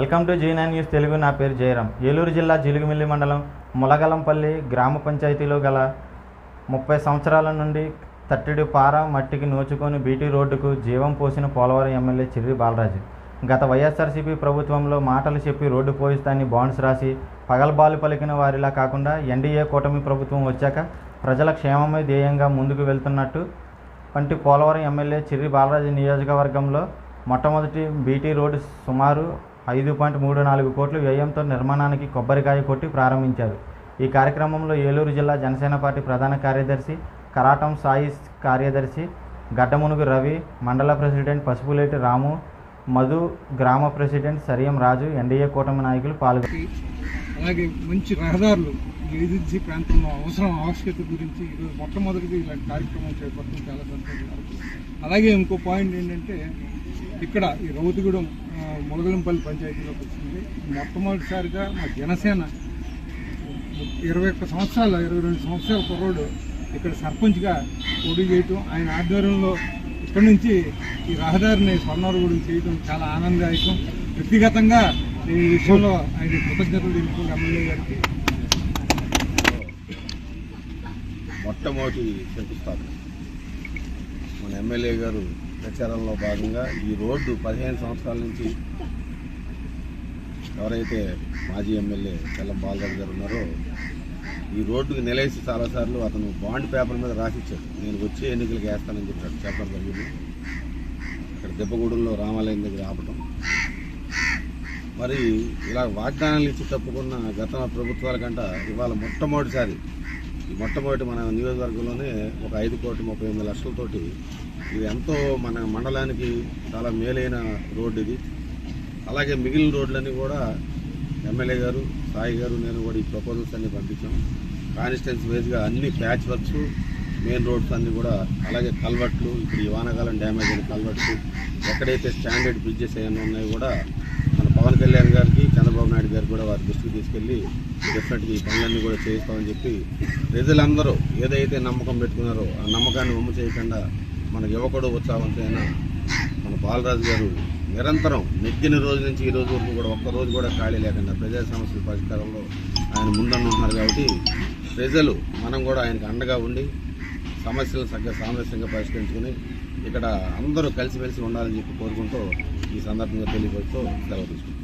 Welcome to G nine news Telugu. నా పేరు జయరాం. ఏలూరు జిల్లా జిలుగుమిల్లి మండలం ములగలంపల్లి గ్రామ పంచాయతీలో గల ముప్పై సంవత్సరాల నుండి తట్టిడి పార మట్టికి నోచుకొని బీటీ రోడ్డుకు జీవం పోసిన పోలవరం ఎమ్మెల్యే చిర్రి బాలరాజు. గత వైఎస్ఆర్సీపీ ప్రభుత్వంలో మాటలు చెప్పి రోడ్డు పోయిస్తాన్ని బాండ్స్ రాసి పగలబాలు పలికిన వారిలా కాకుండా ఎన్డీఏ కూటమి ప్రభుత్వం వచ్చాక ప్రజల క్షేమమే ధ్యేయంగా ముందుకు వెళ్తున్నట్టు వంటి పోలవరం ఎమ్మెల్యే చిర్రి బాలరాజు నియోజకవర్గంలో మొట్టమొదటి బీటీ రోడ్డు సుమారు ఐదు పాయింట్ మూడు నాలుగు కోట్ల వ్యయంతో నిర్మాణానికి కొబ్బరికాయ కొట్టి ప్రారంభించారు. ఈ కార్యక్రమంలో ఏలూరు జిల్లా జనసేన పార్టీ ప్రధాన కార్యదర్శి కరాటం సాయి కార్యదర్శి గడ్డమునుగు రవి మండల ప్రెసిడెంట్ పసుపులేటి రాము మధు గ్రామ ప్రెసిడెంట్ సరియం రాజు ఎన్డీఏ కూటమి నాయకులు పాల్గొన్నారు అలాగే మంచి రహదారులు ఏజెన్సీ ప్రాంతంలో అవసరం ఆవశ్యకత గురించి ఈరోజు మొట్టమొదటిది ఇలాంటి కార్యక్రమం చేపట్టడం చాలా సంతోషంగా అలాగే ఇంకో పాయింట్ ఏంటంటే ఇక్కడ ఈ రౌతిగూడెం ములగలంపల్లి పంచాయతీలోకి వచ్చింది. మొట్టమొదటిసారిగా మా జనసేన ఇరవై ఒక్క సంవత్సరాలు ఇరవై రెండు సంవత్సరాల కుర్రోడు ఇక్కడ సర్పంచ్గా పోటీ చేయటం ఆయన ఆధ్వర్యంలో ఇక్కడ నుంచి ఈ రహదారిని స్వర్ణారుగూడెం చేయడం చాలా ఆనందదాయకం. వ్యక్తిగతంగా ఈ విషయంలో ఆయన కృతజ్ఞతలు తెలుపుకుని ఎమ్మెల్యే గారికి. మొట్టమొదటి శంకుస్థాపన మన ఎమ్మెల్యే గారు ప్రచారంలో భాగంగా ఈ రోడ్డు పదిహేను సంవత్సరాల నుంచి ఎవరైతే మాజీ ఎమ్మెల్యే తెల్లం బాలరాజు గారు ఉన్నారో ఈ రోడ్డుకి నిలేసి చాలాసార్లు అతను బాండ్ పేపర్ మీద రాసిచ్చాడు. నేను వచ్చే ఎన్నికలకు వేస్తానని చెప్పాడు. చెప్పడం జరిగింది. ఇక్కడ దెబ్బగూడెంలో రామాలయం దగ్గర ఆపటం. మరి ఇలా వాగ్దానాలు ఇచ్చి తప్పుకున్న గత ప్రభుత్వాల కంట ఇవాళ మొట్టమొదటిసారి ఈ మొట్టమొదటి మన నియోజకవర్గంలోనే ఒక ఐదు కోట్ల ముప్పై ఎనిమిది లక్షలతోటి ఇది ఎంతో మన మండలానికి చాలా మేలైన రోడ్డు ఇది. అలాగే మిగిలిన రోడ్లన్నీ కూడా ఎమ్మెల్యే గారు సాయి గారు నేను కూడా ఈ ప్రపోజల్స్ అన్ని పంపించాం. కాన్స్టిట్యున్సీ వైజ్గా అన్ని ప్యాచ్ వర్క్స్ మెయిన్ రోడ్స్ అన్నీ కూడా అలాగే కల్వర్ట్లు ఇప్పుడు ఈ వానాకాలం డ్యామేజ్ అయిన కల్వర్ట్లు ఎక్కడైతే స్టాండర్డ్ బ్రిడ్జెస్ ఏమైనా ఉన్నాయో కూడా మన పవన్ కళ్యాణ్ గారికి చంద్రబాబు నాయుడు గారికి కూడా వారి దృష్టికి తీసుకెళ్ళి డెఫినెట్గా ఈ పనులన్నీ కూడా చేయిస్తామని చెప్పి ప్రజలందరూ ఏదైతే నమ్మకం పెట్టుకున్నారో ఆ నమ్మకాన్ని ఉమ్మ చేయకుండా మన యువకుడు ఉత్సాహవంతైన మన బాలరాజు గారు నిరంతరం నెగ్గిన రోజు నుంచి ఈ రోజు వరకు కూడా ఒక్క రోజు కూడా ఖాళీ లేకుండా ప్రజా సమస్యల పరిష్కారంలో ఆయన ముందన్నున్నారు కాబట్టి ప్రజలు మనం కూడా ఆయనకు అండగా ఉండి సమస్యలను సగ్గ సామరస్యంగా పరిష్కరించుకుని ఇక్కడ అందరూ కలిసిమెలిసి ఉండాలని చెప్పి కోరుకుంటూ ఈ సందర్భంగా తెలియపరుస్తూ సెలవు తీసుకుంటాం